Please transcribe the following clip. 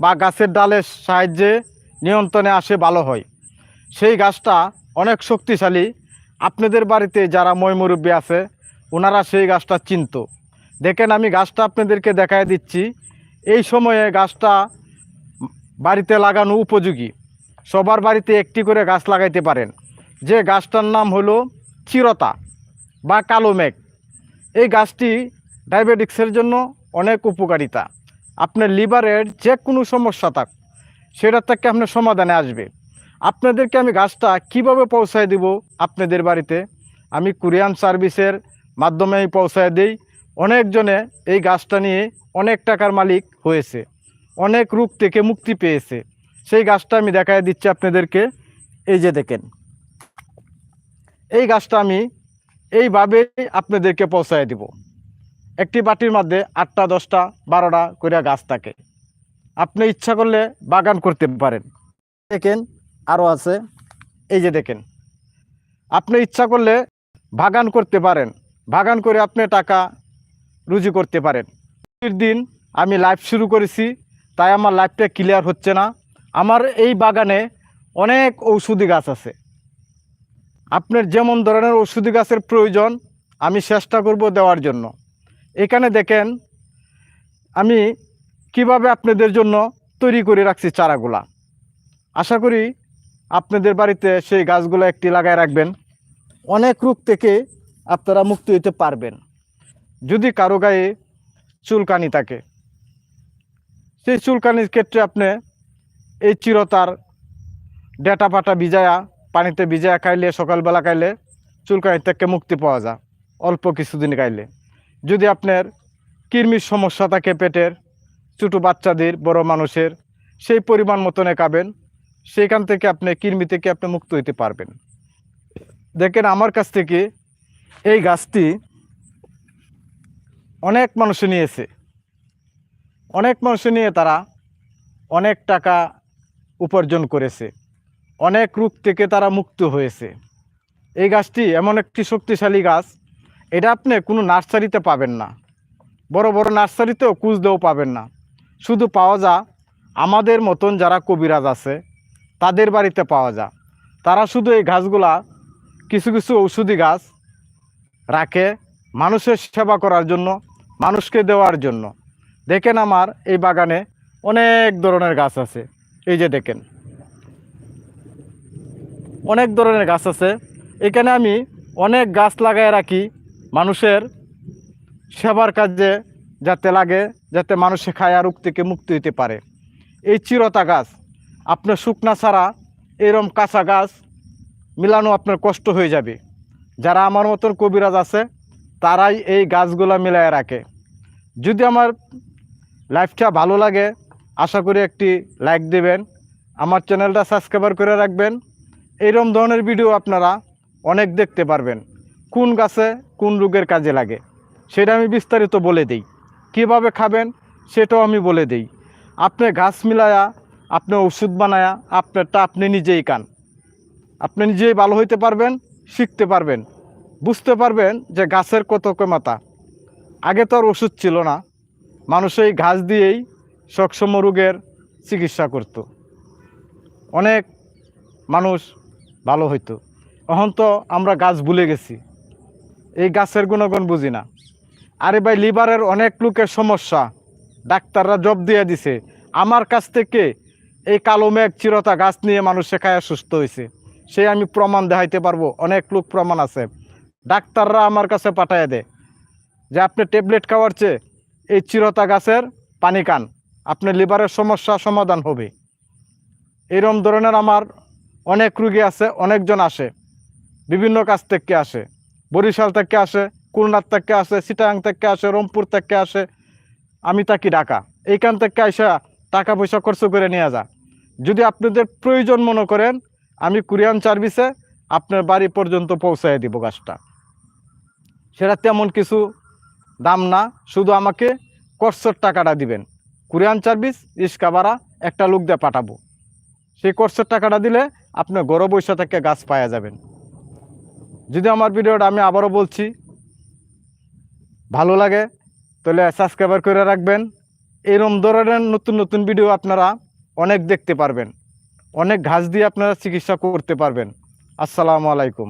বা গাছের ডালের সাহায্যে নিয়ন্ত্রণে আসে ভালো হয়। সেই গাছটা অনেক শক্তিশালী। আপনাদের বাড়িতে যারা ময়মুরব্বী আছে, ওনারা সেই গাছটা চিনত। দেখেন আমি গাছটা আপনাদেরকে দেখায় দিচ্ছি। এই সময়ে গাছটা বাড়িতে লাগানো উপযোগী। সবার বাড়িতে একটি করে গাছ লাগাইতে পারেন। যে গাছটার নাম হলো চিরতা বা কালো মেঘ। এই গাছটি ডায়াবেটিক্সের জন্য অনেক উপকারিতা। আপনার লিভারের যে কোনো সমস্যা থাক সেটার থেকে আপনার সমাধানে আসবে। আপনাদেরকে আমি গাছটা কীভাবে পৌঁছায় দিব আপনাদের বাড়িতে? আমি কুরিয়ান সার্ভিসের মাধ্যমে আমি পৌঁছায় দিই। অনেকজনে এই গাছটা নিয়ে অনেক টাকার মালিক হয়েছে, অনেক রূপ থেকে মুক্তি পেয়েছে। সেই গাছটা আমি দেখায় দিচ্ছি আপনাদেরকে। এই যে দেখেন, এই গাছটা আমি এইভাবে আপনাদেরকে পৌঁছায় দিব। একটি বাটির মধ্যে আটটা, দশটা, বারোটা করিয়া গাছ থাকে। আপনি ইচ্ছা করলে বাগান করতে পারেন। দেখেন আরও আছে। এই যে দেখেন, আপনি ইচ্ছা করলে বাগান করতে পারেন। বাগান করে আপনি টাকা রুজি করতে পারেন। দিন আমি লাইভ শুরু করেছি, তাই আমার লাইফটা ক্লিয়ার হচ্ছে না। আমার এই বাগানে অনেক ঔষধি গাছ আছে। আপনার যেমন ধরনের ঔষধি গাছের প্রয়োজন, আমি চেষ্টা করব দেওয়ার জন্য। এখানে দেখেন, আমি কীভাবে আপনাদের জন্য তৈরি করে রাখছি চারাগুলা। আশা করি আপনাদের বাড়িতে সেই গাছগুলো একটি লাগায় রাখবেন। অনেক রোগ থেকে আপনারা মুক্তি হতে পারবেন। যদি কারও গায়ে চুলকানি থাকে, সেই চুলকানির ক্ষেত্রে আপনি এই চিরতার ডেটা পাটা ভিজায়া, পানিতে ভিজায়া খাইলে, সকালবেলা খাইলে চুলকানি থেকে মুক্তি পাওয়া যায়, অল্প কিছুদিন খাইলে। যদি আপনার কৃমির সমস্যা থাকে পেটের, ছোটো বাচ্চাদের, বড় মানুষের, সেই পরিমাণ মতনে খাবেন সেইখান থেকে আপনি কৃমি থেকে আপনি মুক্ত হইতে পারবেন। দেখেন আমার কাছ থেকে এই গাছটি অনেক মানুষে নিয়েছে। অনেক মানুষ নিয়ে তারা অনেক টাকা উপার্জন করেছে। অনেক রূপ থেকে তারা মুক্ত হয়েছে। এই গাছটি এমন একটি শক্তিশালী গাছ এটা আপনি কোনো নার্সারিতে পাবেন না। বড় বড় নার্সারিতেও খুঁজতেও পাবেন না। শুধু পাওয়া যা, আমাদের মতন যারা কবিরাজ আছে, তাদের বাড়িতে পাওয়া যায় তারা শুধু এই গাছগুলা, কিছু কিছু ঔষধি গাছ রাখে মানুষের সেবা করার জন্য, মানুষকে দেওয়ার জন্য। দেখেন আমার এই বাগানে অনেক ধরনের গাছ আছে। এই যে দেখেন। অনেক ধরনের গাছ আছে। এখানে আমি অনেক গাছ লাগায় রাখি। মানুষের সেবার কাজে যাতে লাগে, যাতে মানুষে খায় আর রোগ থেকে মুক্তি হতে পারে। এই চিরতা গাছ, আপনার শুকনা ছাড়া এরম কাঁচা গাছ মিলানো আপনার কষ্ট হয়ে যাবে। যারা আমার মতন কবিরাজ আছে, তারাই এই গাছগুলা মিলায় রাখে। যদি আমার লাইফটা ভালো লাগে, আশা করি একটি লাইক দেবেন, আমার চ্যানেলটা সাবস্ক্রাইবার করে রাখবেন। এইরকম ধরনের ভিডিও আপনারা অনেক দেখতে পারবেন। কোন গাছে কোন রোগের কাজে লাগে, সেটা আমি বিস্তারিত বলে দিই। কীভাবে খাবেন সেটাও আমি বলে দিই। আপনি গাছ মিলায়া, আপনি ওষুধ বানায়া আপনারটা আপনি নিজেই কান আপনি নিজেই ভালো হইতে পারবেন, শিখতে পারবেন। বুঝতে পারবেন যে গাছের কত ক্ষমতা। আগে তো আর ওষুধ ছিল না। মানুষ এই ঘাস দিয়েই সক্ষম রোগের চিকিৎসা করত। অনেক মানুষ ভালো হইতো। এখন তো আমরা গাছ ভুলে গেছি। এই গাছের গুণগুণ বুঝি না। আরে ভাই, লিভারের অনেক লোকের সমস্যা। ডাক্তাররা জব দিয়ে দিছে। আমার কাছ থেকে এই কালো মেঘ চিরতা গাছ নিয়ে মানুষ শেখায় সুস্থ হয়েছে সে আমি প্রমাণ দেখাইতে পারব। অনেক লোক প্রমাণ আছে। ডাক্তাররা আমার কাছে পাঠায় দেয় যে, আপনি ট্যাবলেট খাওয়ার চেয়ে এই চিরতা গাছের পানি খান। আপনার লিভারের সমস্যা সমাধান হবে। এরম ধরনের আমার অনেক রুগী আছে, অনেকজন আসে। বিভিন্ন কাছ থেকে আসে। বরিশাল থেকে আসে, খুলনার থেকে আসে, সিটাং থেকে আসে, রংপুর থেকে আসে। আমি তাকি ঢাকা। এইখান থেকে আসা টাকা পয়সা খরচ করে নিয়ে যা। যদি আপনাদের প্রয়োজন মনে করেন, আমি কুরিয়ান সার্ভিসে আপনার বাড়ি পর্যন্ত পৌঁছায় দিব গাছটা। সেটা তেমন কিছু দাম না, শুধু আমাকে কর্সর টাকাটা দিবেন। কুরিয়ান সার্ভিস, রিক্সা ভাড়া, একটা লোক দিয়ে পাঠাবো। সেই কোর্সের টাকাটা দিলে আপনার গরো বৈশা থেকে গাছ পাওয়া যাবেন। যদি আমার ভিডিওটা আমি আবারও বলছি, ভালো লাগে, তাহলে সাবস্ক্রাইবার করে রাখবেন। এরম ধরনের নতুন নতুন ভিডিও আপনারা অনেক দেখতে পারবেন। অনেক ঘাস দিয়ে আপনারা চিকিৎসা করতে পারবেন। আসসালামু আলাইকুম।